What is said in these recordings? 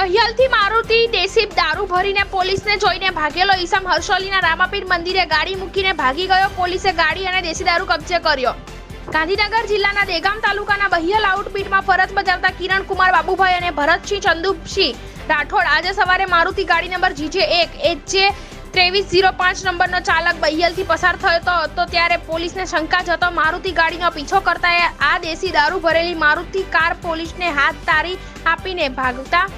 દહેગામથી મારુતિ દેશી દારૂ ભરીને પોલીસને જોઈને ભાગેલો ઈસમ હર્ષોલીના રામાપીર મંદિરે ગાડી મૂકીને ભાગી ગયો. પોલીસે ગાડી અને દેશી દારૂ કબજે કર્યો. ગાંધીનગર જિલ્લાના દેગામ તાલુકાના બહિયલ આઉટપીટમાં ફરજ બજાવતા કિરણ કુમાર બાબુભાઈ અને ભરતસિંહ ચંદુસિંહ રાઠોડ આજે સવારે મારુતિ ગાડી નંબર જીજે એક એચજે ત્રેવીસ ઝીરો પાંચ નંબરનો ચાલક બહિયલથી પસાર થયો હતો ત્યારે પોલીસને શંકા જતો મારુતિ ગાડીનો પીછો કરતા આ દેશી દારૂ ભરેલી મારુતિ કાર પોલીસને હાથ તારી આપીને ભાગતા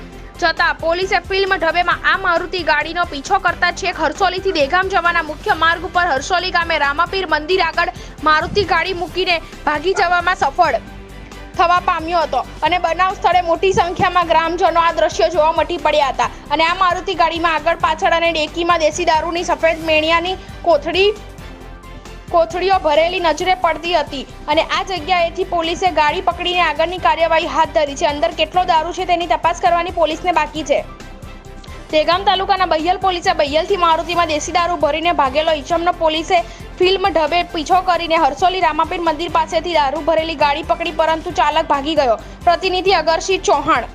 જતા પોલીસે ફિલ્મ ઢબેમાં આ મારુતિ ગાડીનો પીછો કરતા છેક હરસોલીથી દેગામ જવાના મુખ્ય માર્ગ ઉપર હરસોલી ગામે રામાપીર મંદિર આગળ મારુતિ ગાડી મૂકીને ભાગી જવામાં સફળ થવા પામ્યો હતો. અને બનાવ સ્થળે મોટી સંખ્યામાં ગ્રામજનો આ દ્રશ્યો જોવા મટી પડ્યા હતા. અને આ મારુતિ ગાડીમાં આગળ પાછળ અને ડેકીમાં દેશી દારૂની સફેદ મેણિયાની કોથળી કોથળીઓ ભરેલી નજરે પડતી હતી અને આ જગ્યાએથી પોલીસે ગાડી પકડીને આગળની કાર્યવાહી હાથ ધરી છે. અંદર કેટલો દારૂ છે તેની તપાસ કરવાની પોલીસને બાકી છે. દેગામ તાલુકાના બૈયલ પોલીસે બૈયલથી મારુતિમાં દેશી દારૂ ભરીને ભાગેલો. ઈચમનો પોલીસે ફિલ્મ ઢબે પીછો કરીને હરસોલી રામાપીર મંદિર પાસેથી દારૂ ભરેલી ગાડી પકડી, પરંતુ ચાલક ભાગી ગયો. પ્રતિનિધિ અગરસિંહ ચૌહાણ